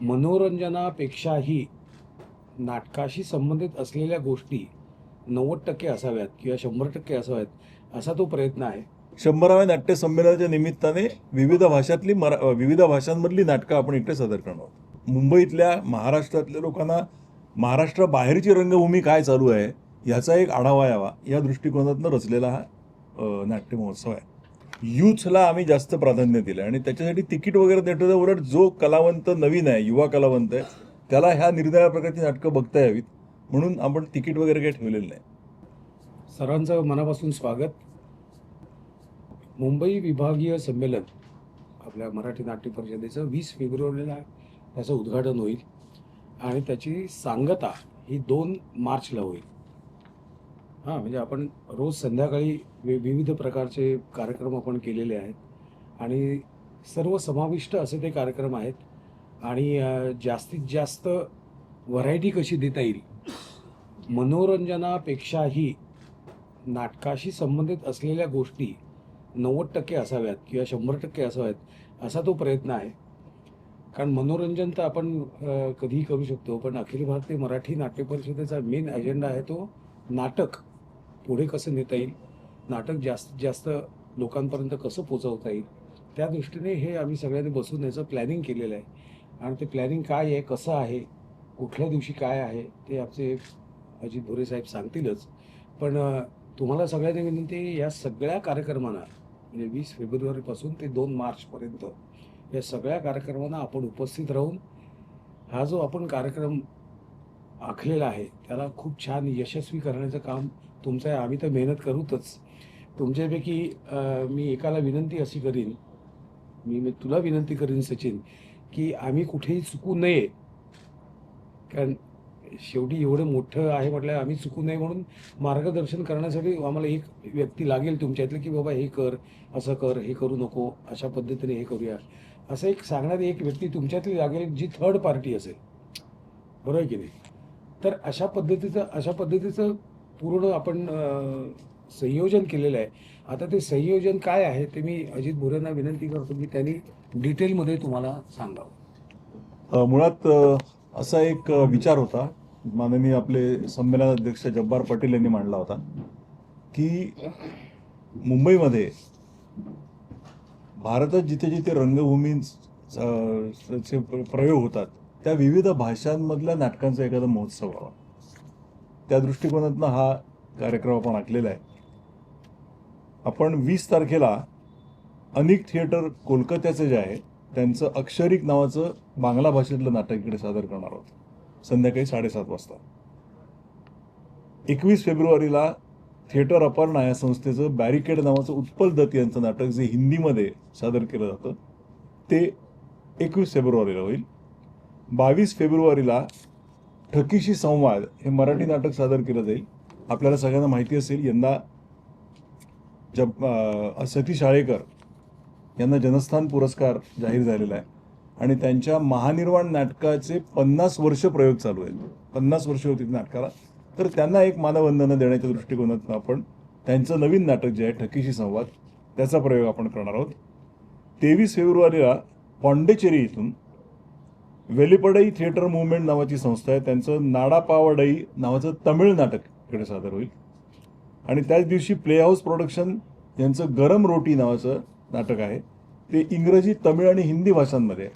मनोरंजनापेक्षाही नाटकाशी संबंधित असलेल्या गोष्टी नव्वद टक्के असाव्यात किंवा शंभर टक्के असाव्यात असा तो प्रयत्न आहे. शंभराव्या नाट्य संमेलनाच्या निमित्ताने विविध भाषातली मरा विविध भाषांमधली नाटकं आपण इकडे सादर करणार आहोत. मुंबईतल्या महाराष्ट्रातल्या लोकांना महाराष्ट्राबाहेरची रंगभूमी काय चालू आहे ह्याचा एक आढावा यावा या दृष्टिकोनातनं रचलेला हा नाट्य महोत्सव आहे. यूथला आम्ही जास्त प्राधान्य दिलं आणि त्याच्यासाठी तिकीट वगैरे देतो उलट जो कलावंत नवीन आहे युवा कलावंत आहे त्याला ह्या निरनिराळ्या प्रकारची नाटकं बघता यावीत. म्हणून आपण तिकीट वगैरे काही ठेवलेलं नाही. सर्वांचं मनापासून स्वागत. मुंबई विभागीय संमेलन आपल्या मराठी नाट्य परिषदेचं वीस फेब्रुवारीला त्याचं उद्घाटन होईल. आणि त्याची सांगता ही दोन मार्चला होईल. हां म्हणजे आपण रोज संध्याकाळी वि विविध प्रकारचे कार्यक्रम आपण केलेले आहेत. आणि सर्व समाविष्ट असे ते कार्यक्रम आहेत. आणि अ, जास्तीत जास्त व्हरायटी कशी देता येईल? मनोरंजनापेक्षाही नाटकाशी संबंधित असलेल्या गोष्टी नव्वद टक्के असाव्यात किंवा शंभर टक्के असाव्यात असा तो प्रयत्न आहे. कारण मनोरंजन तर आपण अ, कधीही करू शकतो पण अखिल भारतीय मराठी नाट्य परिषदेचा मेन एजेंडा आहे तो नाटक. पुढे कसं नेता येईल नाटक जास्तीत जास्त लोकांपर्यंत कसं पोचवता येईल त्या दृष्टीने हे आम्ही सगळ्यांनी बसून याचं प्लॅनिंग केलेलं आहे. आणि ते प्लॅनिंग काय आहे कसं आहे कुठल्या दिवशी काय आहे ते आमचे अजित भोरे साहेब सांगतीलच. पण तुम्हाला सगळ्यांनी विनंती या सगळ्या कार्यक्रमांना म्हणजे वीस फेब्रुवारीपासून ते दोन मार्चपर्यंत या सगळ्या कार्यक्रमांना आपण उपस्थित राहून हा जो आपण कार्यक्रम आखलेला आहे. त्याला खूप छान यशस्वी करण्याचं काम तुमचं आहे. आम्ही तर मेहनत करूतच. तुमच्यापैकी मी एकाला विनंती अशी करीन मी मी तुला विनंती करीन सचिन की आम्ही कुठेही चुकू नये. कारण शेवटी एवढं मोठं आहे म्हटलं आम्ही चुकू नये म्हणून मार्गदर्शन करण्यासाठी आम्हाला एक व्यक्ती लागेल तुमच्यातलं की बाबा हे कर असं कर हे करू नको अशा पद्धतीने हे करूया. असं एक सांगणारी एक व्यक्ती तुमच्यातली लागेल जी थर्ड पार्टी असेल. बरोबर आहे की नाही? तर अशा पद्धतीचं अशा पद्धतीचं पूर्ण आपण संयोजन केलेलं आहे. आता ते संयोजन काय आहे ते मी अजित भोरेंना विनंती करतो की त्यांनी डिटेलमध्ये तुम्हाला सांगावं. मुळात असा एक विचार होता. माननीय आपले संमेलनाध्यक्ष जब्बार पटेल यांनी मांडला होता की मुंबईमध्ये भारतात जिथे जिथे रंगभूमी प्रयोग होतात त्या विविध भाषांमधल्या नाटकांचा एखादा महोत्सव व्हावा त्या दृष्टिकोनातनं हा कार्यक्रम आपण आखलेला आहे. आपण वीस तारखेला अनेक थिएटर कोलकात्याचे जे आहे त्यांचं अक्षरिक नावाचं बांगला भाषेतलं नाटक इकडे सादर करणार आहोत. संध्याकाळी साडेसात वाजता. एकवीस फेब्रुवारीला थिएटर अपर्णा या संस्थेचं बॅरिकेड नावाचं उत्पल दत्त यांचं नाटक जे हिंदीमध्ये सादर केलं जातं ते एकवीस फेब्रुवारीला होईल. बावीस फेब्रुवारीला ठकीशी संवाद हे मराठी नाटक सादर केलं जाईल. आपल्याला सगळ्यांना माहिती असेल यंदा जब सतीश आळेकर यांना जनस्थान पुरस्कार जाहीर झालेला आहे. आणि त्यांच्या महानिर्वाण नाटकाचे पन्नास वर्ष प्रयोग चालू आहेत. पन्नास वर्ष होती नाटकाला. तर त्यांना एक मानवंदना देण्याच्या दृष्टिकोनातून आपण त्यांचं नवीन नाटक जे आहे ठकीशी संवाद त्याचा प्रयोग आपण करणार आहोत. तेवीस फेब्रुवारीला पॉंडेचेरी इथून वेलीपडई थिएटर मुवमेंट नावाची संस्था आहे. त्यांचं नाडापावडई नावाचं तमिळ नाटक इकडे सादर होईल. आणि त्याच दिवशी प्ले हाऊस प्रोडक्शन यांचं गरम रोटी नावाचं नाटक आहे. ते इंग्रजी तमिळ आणि हिंदी भाषांमध्ये आहे.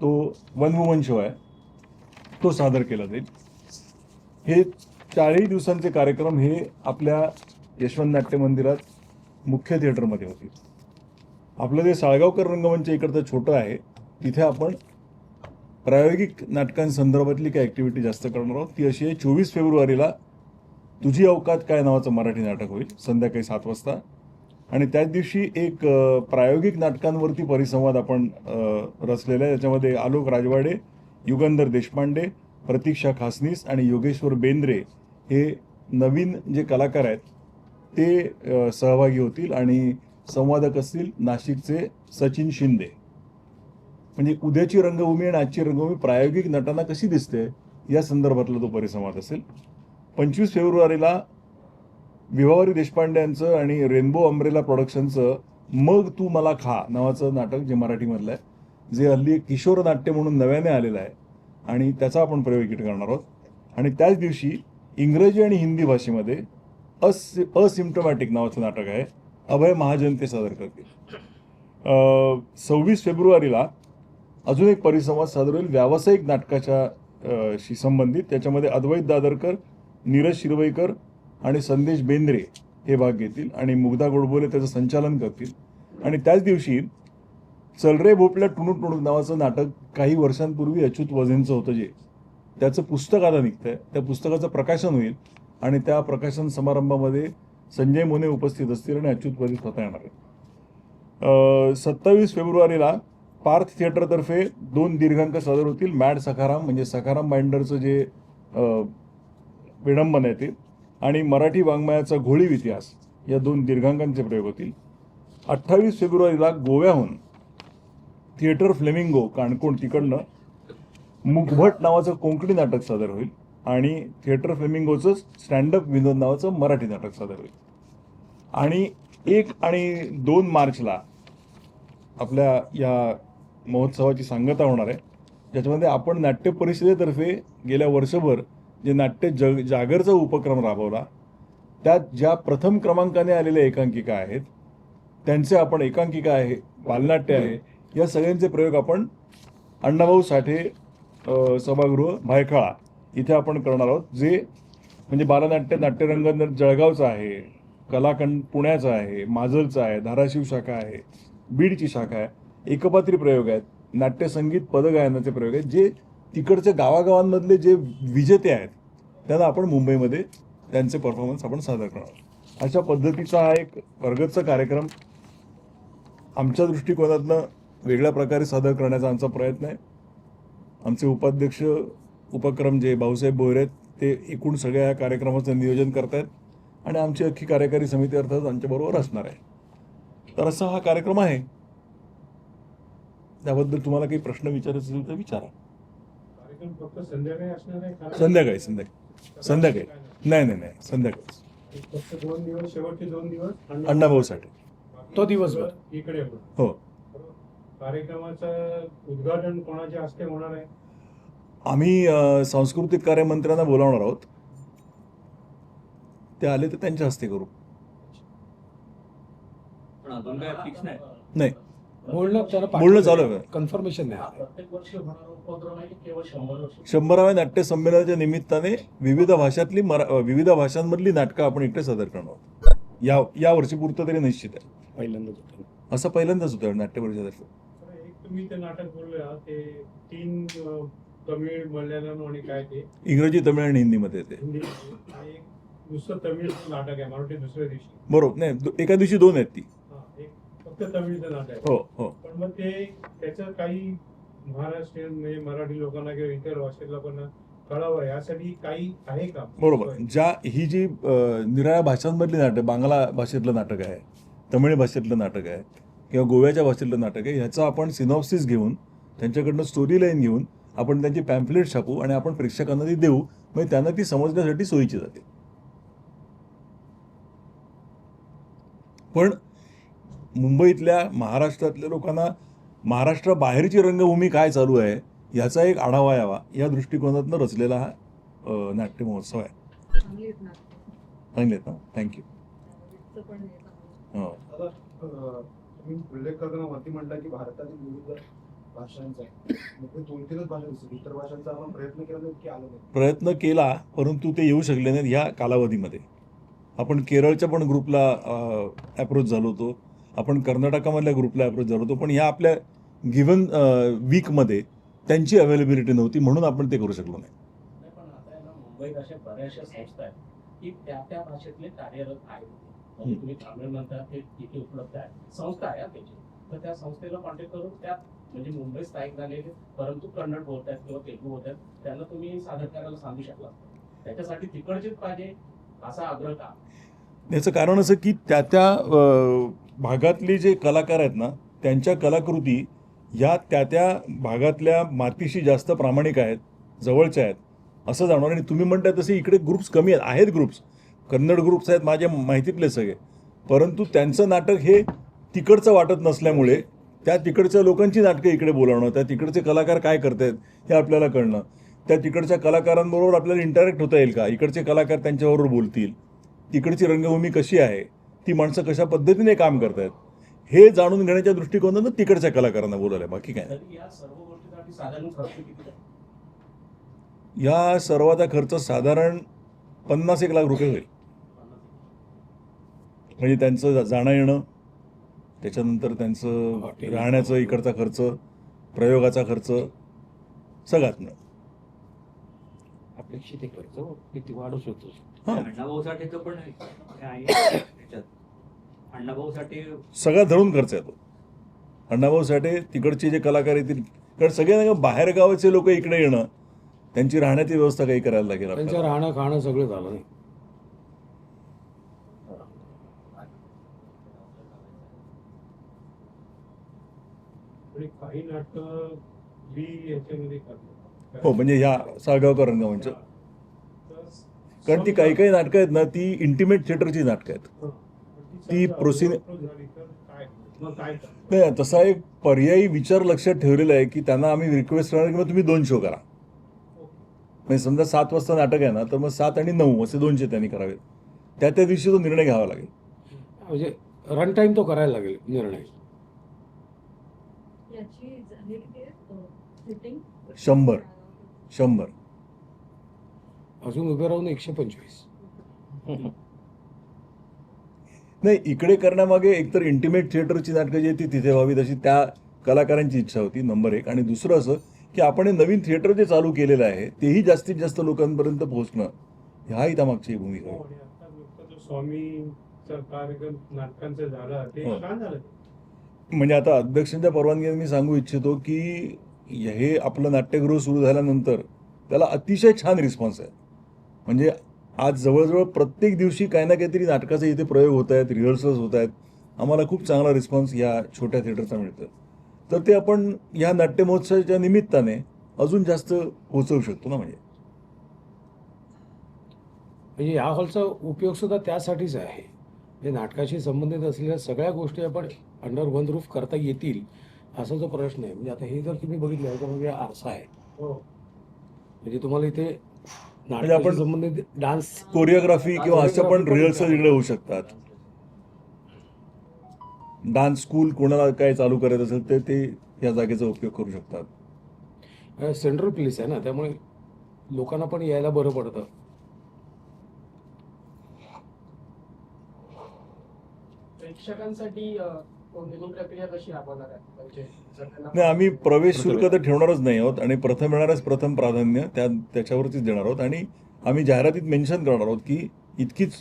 तो वन वुमन शो आहे. तो सादर केला जाईल. हे चारही दिवसांचे कार्यक्रम हे आपल्या यशवंत नाट्य मंदिरात मुख्य थिएटरमध्ये होतील. आपलं जे साळगावकर रंगमंच इकडचं छोटं आहे तिथे आपण प्रायोगिक नाटकांसंदर्भातली काही ॲक्टिव्हिटी जास्त करणार आहोत? ती अशी आहे चोवीस फेब्रुवारीला तुझी अवकात काय नावाचं मराठी नाटक होईल? संध्याकाळी सात वाजता. आणि त्याच दिवशी एक प्रायोगिक नाटकांवरती परिसंवाद आपण रचलेला आहे. त्याच्यामध्ये आलोक राजवाडे युगंधर देशपांडे प्रतीक्षा खासनीस आणि योगेश्वर बेंद्रे हे नवीन जे कलाकार आहेत ते सहभागी होतील. आणि संवादक असतील नाशिकचे सचिन शिंदे. म्हणजे उद्याची रंगभूमी आणि आजची रंगभूमी प्रायोगिक नटांना कशी दिसते या संदर्भातला तो परिसंवाद असेल. पंचवीस फेब्रुवारीला विभावरी देशपांडे यांचं आणि रेनबो अम्ब्रेला प्रोडक्शनचं मग तू मला खा नावाचं नाटक जे मराठीमधलं आहे जे हल्ली किशोर नाट्य म्हणून नव्याने आलेलं आहे आणि त्याचा आपण प्रयोग इकडे करणार आहोत. आणि त्याच दिवशी इंग्रजी आणि हिंदी भाषेमध्ये अस असिम्टोमॅटिक नावाचं नाटक आहे अभय महाजन ते सादर करतील. सव्वीस फेब्रुवारीला अजून एक परिसंवाद सादर होईल व्यावसायिक नाटकाच्या शी संबंधित. त्याच्यामध्ये अद्वैत दादरकर नीरज शिरवईकर आणि संदेश बेंद्रे हे भाग घेतील आणि मुग्धा गोडबोले त्याचं संचालन करतील. आणि त्याच दिवशी चल रे भोपल्या टुणूक टुणूक नावाचं नाटक काही वर्षांपूर्वी अच्युत वझेंचं होतं जे. त्याचं पुस्तक आता आहे त्या पुस्तकाचं प्रकाशन होईल आणि त्या प्रकाशन समारंभामध्ये संजय मोने उपस्थित असतील आणि अच्युत वझे स्वतः येणार आहेत सत्तावीस फेब्रुवारीला पार्थ थिएटरतर्फे दोन दीर्घांक सादर होतील. मॅड सखाराम म्हणजे सखाराम बाइंडरचं जे विडंबन आहे ते. आणि मराठी वाङ्मयाचा घोळीव इतिहास या दोन दीर्घांकांचे प्रयोग होतील. अठ्ठावीस फेब्रुवारीला गोव्याहून थिएटर फ्लेमिंगो काणकोण तिकडनं मुखभट नावाचं कोंकणी नाटक सादर होईल. आणि थिएटर फ्लेमिंगोचं स्टँडअप विनोद नावाचं मराठी नाटक सादर होईल. आणि एक आणि दोन मार्चला आपल्या या महोत्सवाची सांगता होणार आहे. ज्याच्यामध्ये आपण नाट्य परिषदेतर्फे गेल्या वर्षभर जे नाट्य जग जागरचा उपक्रम राबवला त्यात ज्या प्रथम क्रमांकाने आलेल्या एकांकिका आहेत त्यांचे आपण एकांकिका आहे बालनाट्य आहे या सगळ्यांचे प्रयोग आपण अण्णाभाऊ साठे सभागृह भायखळा इथे आपण करणार आहोत जे म्हणजे बालनाट्य नाट्यरंग जळगावचं आहे कलाकंड पुण्याचं आहे माजलचं आहे धाराशिव शाखा आहे बीडची शाखा आहे. एकपात्री प्रयोग आहेत. नाट्यसंगीत पदगायनाचे प्रयोग आहेत. जे तिकडच्या गावागावांमधले जे विजेते आहेत त्यांना आपण मुंबईमध्ये त्यांचे परफॉर्मन्स आपण सादर करणार अशा पद्धतीचा हा एक वर्गतचा कार्यक्रम आमच्या दृष्टिकोनातनं वेगळ्या प्रकारे सादर करण्याचा आमचा प्रयत्न आहे. आमचे उपाध्यक्ष उपक्रम जे भाऊसाहेब बोहरे आहेत ते एकूण सगळ्या या कार्यक्रमाचं नियोजन करतायत आणि आमची अख्खी कार्यकारी समिती अर्थात आमच्याबरोबर असणार आहे. तर असा हा कार्यक्रम आहे. त्याबद्दल तुम्हाला काही प्रश्न विचारायचे असेल तर विचारा. कार्यक्रम फक्त संध्याकाळी असणार आहे का? संध्याकाळी संध्याकाळी. संध्याकाळी. नाही नाही नाही. संध्याकाळी फक्त दोन दिवस शेवटचे दोन दिवस अण्णा- अण्णाभाऊसाठी बाकी तो दिवसभर. इकडे. हो. कार्यक्रमाचं उद्घाटन कोणाच्या हस्ते होणार आहे? आम्ही सांस्कृतिक कार्य मंत्र्यांना बोलावणार आहोत. ते आले तर त्यांच्या हस्ते करू. पण अजून काय फिक्स नाही. नाही. बोलणं त्याला बोलणं चालू आहे. कन्फर्मेशन नाही शंभराव्या नाट्य संमेलनाच्या निमित्ताने विविध भाषातली मरा विविध भाषांमधली नाटकं आपण इकडे सादर करणार आहोत. या या वर्षी पुरतं तरी निश्चित आहे. पहिल्यांदाच होतं. असं पहिल्यांदाच होतं नाट्य परिषदेतर्फे तर एक तुम्ही ते नाटक बोलले ते तीन तमिळ मल्याळम आणि काय ते? इंग्रजी तमिळ आणि हिंदीमध्ये येते हिंदी. आणि एक दुसरं तमिळ नाटक आहे मराठी दुसऱ्या दिवशी. बरोबर. नाही एका दिवशी दोन आहेत ती. फक्त आहे. हो हो. पण मग ते त्याचं काही महाराष्ट्रीयन म्हणजे मराठी लोकांना किंवा इतर भाषेत लोकांना कळावं यासाठी काही आहे का? बरोबर. ज्या ही जी निराळ्या भाषांमधली नाटक बांगला भाषेतलं नाटक आहे तमिळ भाषेतलं नाटक आहे किंवा गोव्याच्या भाषेतलं नाटक आहे ह्याचं आपण सिनॉप्सिस घेऊन त्यांच्याकडनं स्टोरी लाईन घेऊन आपण त्यांची पॅम्पलेट छापू आणि आपण प्रेक्षकांना ती देऊ म्हणजे त्यांना ती समजण्यासाठी सोयीची जाते. पण मुंबईतल्या महाराष्ट्रातल्या लोकांना महाराष्ट्राबाहेरची रंगभूमी काय चालू आहे याचा एक आढावा यावा. या दृष्टिकोनातनं रचलेला हा नाट्य महोत्सव आहे. चांगली आहेत ना? थँक्यू हे. हो तुम्ही उल्लेख करताना वरती म्हणता की भारतातील विविध भाषांचा दोन तीनच भाषा दिसतील. इतर भाषांचा आपण प्रयत्न केला की आलं नाही प्रयत्न केला परंतु ते येऊ शकले नाहीत ह्या कालावधीमध्ये. आपण केरळच्या पण ग्रुपला अप्रोच झालो होतो. आपण कर्नाटकामधल्या ग्रुपला अप्रोच झालो होतो पण ह्या आपल्या गिवन वीकमध्ये त्यांची अवेलेबिलिटी नव्हती म्हणून आपण ते करू शकलो नाही. नाही पण आता आहे ना मुंबईत अशा बऱ्याचशा संस्था आहेत की त्या त्या भाषेतले कार्यरत आहेत. म्हणजे. तुम्ही तामिळ म्हणता ते तिथे उपलब्ध आहे संस्था आहे त्याची. तर त्या संस्थेला कॉन्टॅक्ट करून त्या म्हणजे मुंबईत स्थायिक झालेले परंतु कन्नड बोलतात किंवा तेलुगू बोलतात त्यांना तुम्ही सादर करायला सांगू शकला. त्याच्यासाठी तिकडचेच पाहिजे असा आग्रह का? याचं कारण असं की त्या त्या भागातले जे कलाकार आहेत ना त्यांच्या कलाकृती ह्या त्या त्या भागातल्या मातीशी जास्त प्रामाणिक आहेत जवळच्या आहेत. असं जाणवलं आणि तुम्ही म्हणताय तसे इकडे ग्रुप्स कमी आहेत आहेत ग्रुप्स कन्नड ग्रुप्स आहेत माझ्या माहितीतले सगळे. परंतु त्यांचं नाटक हे तिकडचं वाटत नसल्यामुळे त्या तिकडच्या लोकांची नाटकं इकडे बोलावणं त्या तिकडचे कलाकार काय करतायत हे आपल्याला कळणं. त्या तिकडच्या कलाकारांबरोबर आपल्याला इंटरॅक्ट होता येईल का? इकडचे कलाकार त्यांच्याबरोबर बोलतील. तिकडची रंगभूमी कशी आहे? ती माणसं कशा पद्धतीने काम करतायत हे जाणून घेण्याच्या दृष्टिकोनातून तिकडच्या कलाकारांना बोलायला बाकी काय? या सर्व गोष्टीसाठी साधारण खर्च किती आहे? या सर्वाचा खर्च साधारण पन्नास एक लाख रुपये होईल. म्हणजे त्यांचं जाणं येणं त्याच्यानंतर त्यांचं. राहण्याचं इकडचा खर्च प्रयोगाचा खर्च सगळ्यात मिळून अपेक्षित खर्च किती वाढू शकतो? हां अण्णाभाऊ साठेचं पण आहे त्याच्यात अण्णाभाऊ साठे सगळा धरून खर्च येतो. अण्णाभाऊ साठे तिकडचे जे कलाकार येतील कारण सगळे बाहेर गावाचे लोक इकडे येणं त्यांची राहण्याची व्यवस्था काही करायला लागेल त्यांचं राहणं खाणं सगळं झालं नाही. काही नाटकं याच्यामध्ये हो म्हणजे ह्या साळगावकर रंगमंच. कारण ती काही काही नाटकं आहेत ना ती इंटिमेट थिएटरची नाटकं आहेत. हं. ती प्रोसिन- तसा एक पर्यायी विचार लक्षात ठेवलेला आहे की त्यांना आम्ही रिक्वेस्ट करणार की मग तुम्ही दोन शो करा. म्हणजे समजा सात वाजता नाटक आहे ना तर मग सात आणि नऊ असे दोनशे त्यांनी करावेत. त्या त्या दिवशी तो निर्णय घ्यावा लागेल. म्हणजे रन टाईम तो करायला लागेल निर्णय. शंभर. शंभर. अजून उभे राहून एकशे पंचवीस. नाही इकडे करण्यामागे एकतर इंटिमेट थिएटरची नाटकं जी ती तिथे व्हावी तशी त्या कलाकारांची इच्छा होती नंबर एक. आणि दुसरं असं की आपण हे नवीन थिएटर जे चालू केलेलं आहे तेही जास्तीत जास्त लोकांपर्यंत पोहोचणं ह्याही त्यामागची भूमिका हो, आहे हो. छान झालं. म्हणजे आता अध्यक्षांच्या परवानगीने मी सांगू इच्छितो की हे आपलं नाट्यगृह सुरू झाल्यानंतर त्याला अतिशय छान रिस्पॉन्स आहे. म्हणजे आज जवळजवळ प्रत्येक दिवशी काही ना काहीतरी नाटकाचे इथे प्रयोग होत आहेत रिहर्सल्स होत आहेत. आम्हाला खूप चांगला रिस्पॉन्स या छोट्या थिएटरचा मिळतो तर ते आपण ह्या नाट्य महोत्सवाच्या निमित्ताने अजून जास्त पोहोचवू शकतो ना म्हणजे? म्हणजे या हॉलचा उपयोग सुद्धा त्यासाठीच आहे. म्हणजे नाटकाशी संबंधित असलेल्या सगळ्या गोष्टी आपण अंडर वन रूफ करता येतील असा जो प्रश्न आहे. म्हणजे आता हे जर तुम्ही बघितलं ह्याच्यामध्ये आरसा आहे. हो. म्हणजे तुम्हाला इथे आपण नाटकाशी संबंधित डान्स कोरिओग्राफी किंवा अशा पण रिहर्सल इकडे होऊ शकतात. डान्स स्कूल कोणाला काय चालू करायचं असेल तर ते या जागेचा उपयोग करू शकतात. सेंट्रल प्लेस आहे ना त्यामुळे लोकांना पण यायला बरं पडतं. प्रेक्षकांसाठी म्हणजे नाही आम्ही प्रवेश शुल्क तर ठेवणारच नाही आहोत आणि प्रथम येणारच प्रथम प्राधान्य त्या त्याच्यावरतीच देणार आहोत. आणि आम्ही जाहिरातीत मेन्शन करणार आहोत की इतकीच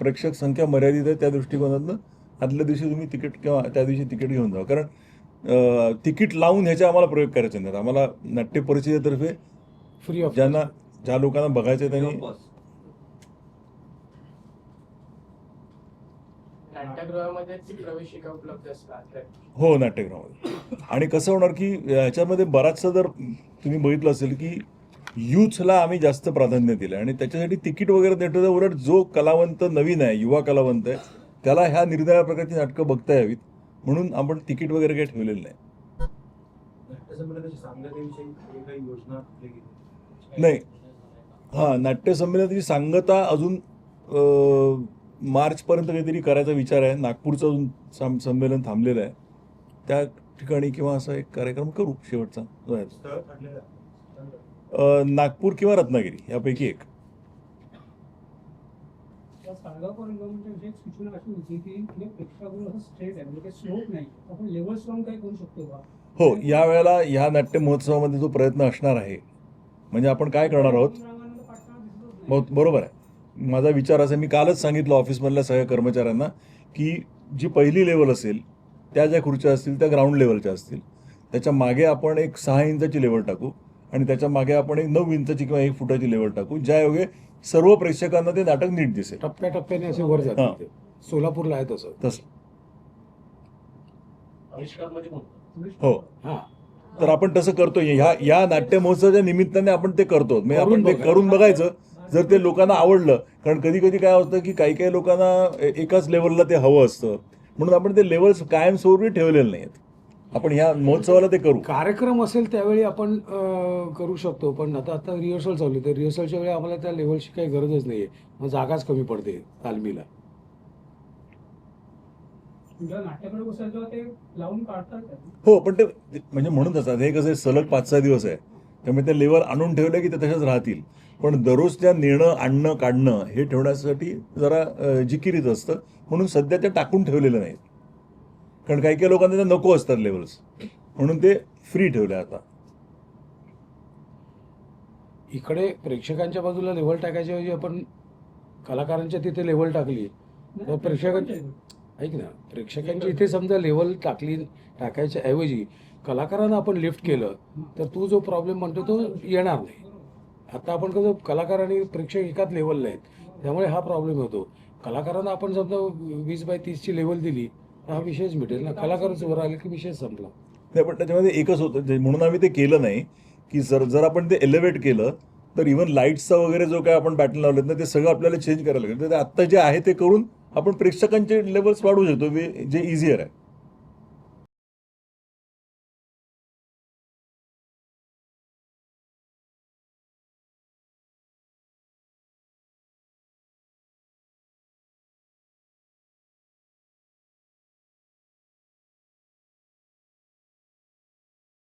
प्रेक्षक संख्या मर्यादित आहे त्या दृष्टिकोनातनं आदल्या दिवशी तुम्ही तिकीट किंवा त्या दिवशी तिकीट घेऊन जा कारण तिकीट लावून ह्याचे आम्हाला प्रयोग करायचे नाहीत. आम्हाला नाट्य परिषदेतर्फे फ्री ऑफ ज्यांना ज्या लोकांना बघायचं आहे त्यांनी नाट्यगृहामध्येच प्रवेशिका उपलब्ध असतात. हो नाट्यगृहामध्ये. आणि कसं होणार की ह्याच्यामध्ये बराचसा जर तुम्ही बघितलं असेल की यूथला आम्ही जास्त प्राधान्य दिलं आणि त्याच्यासाठी तिकीट वगैरे देतो तर उलट जो कलावंत नवीन आहे युवा कलावंत आहे त्याला ह्या निरनिराळ्या प्रकारची नाटकं बघता यावीत म्हणून आपण तिकीट वगैरे काही ठेवलेलं नाही. नाट्यसंमेलनाची सांगतेविषयी काही काही योजना आखली गेली? नाही. हां नाट्यसंमेलनाची सांगता अजून मार्चपर्यंत काहीतरी करायचा विचार आहे. नागपूरचं अजून सं- संमेलन थांबलेलं आहे. त्या ठिकाणी किंवा असा एक कार्यक्रम करू शेवटचा. नागपूर किंवा रत्नागिरी यापैकी एक. हे म्हणजे का हो या वेळेला ह्या नाट्य महोत्सवामध्ये जो प्रयत्न असणार आहे म्हणजे आपण काय करणार आहोत? बरोबर आहे. माझा विचार असा आहे, मी कालच सांगितलं ऑफिसमधल्या सगळ्या कर्मचाऱ्यांना की जी पहिली लेवल असेल त्या ज्या खुर्च्या असतील त्या ग्राउंड लेवलच्या असतील. त्याच्यामागे आपण एक सहा इंचाची लेवल टाकू आणि त्याच्यामागे आपण एक नऊ इंचाची किंवा एक फुटाची लेवल टाकू ज्यायोगे सर्व प्रेक्षकांना ते नाटक नीट दिसेल. टप्प्याटप्प्याने असे वर. जातात. सोलापूरला आहे तसं. तसं. हो. हा. तर आपण तसं करतोय. ह्या या नाट्य महोत्सवाच्या निमित्ताने आपण ते करतो म्हणजे आपण ते. करून बघायचं जर ते लोकांना आवडलं कारण कधी कधी काय होतं की काही काही लोकांना एकाच लेवलला ते हवं असतं. म्हणून आपण ते लेवल्स कायमस्वरूपी ठेवलेले नाहीत आपण ह्या महोत्सवाला ते करू. कार्यक्रम असेल त्यावेळी आपण करू शकतो पण आता आता रिहर्सल चालू आहे. तर रिहर्सलच्या वेळी आम्हाला त्या लेवलची काही गरजच नाही आहे मग जागाच कमी पडते तालमीला? हो पण ते म्हणजे म्हणून असतात हे कसं आहे, सलग पाच सहा दिवस आहे. त्यामुळे ते लेवल आणून ठेवले की ते तशाच राहतील. पण दररोज त्या नेणं आणणं काढणं हे ठेवण्यासाठी जरा अं, जिकिरीच असतं. म्हणून सध्या ते टाकून ठेवलेलं नाहीत. कारण काही काही लोकांना ते नको असतात लेवल्स म्हणून ते फ्री ठेवले आता. इकडे प्रेक्षकांच्या बाजूला लेवल टाकायच्या ऐवजी आपण कलाकारांच्या तिथे लेवल टाकली. नाही, प्रेक्षकांचे- ऐक ना प्रेक्षकांची इथे समजा लेवल टाकली टाकायच्या ऐवजी कलाकारांना आपण लिफ्ट केलं तर तू जो प्रॉब्लेम म्हणतो तो येणार नाही. आता आपण कसं कलाकार आणि प्रेक्षक एकाच लेवलला आहेत. त्यामुळे हा प्रॉब्लेम होतो कलाकारांना आपण समजा वीस बाय तीसची लेवल दिली तर हा विषयच मिटेल ना. कलाकारच वर आले की विषय संपला. नाही पण त्याच्यामध्ये एकच होतं जे- म्हणून आम्ही ते केलं नाही की जर जर आपण ते एलिव्हेट केलं तर इव्हन लाईट्सचा वगैरे जो काय आपण पॅटर्न लावलेत ना ते सगळं आपल्याला चेंज करायला लागेल. तर ते आत्ता जे आहे ते करून आपण प्रेक्षकांचे लेवल्स वाढवू शकतो वे- जे इझियर आहे.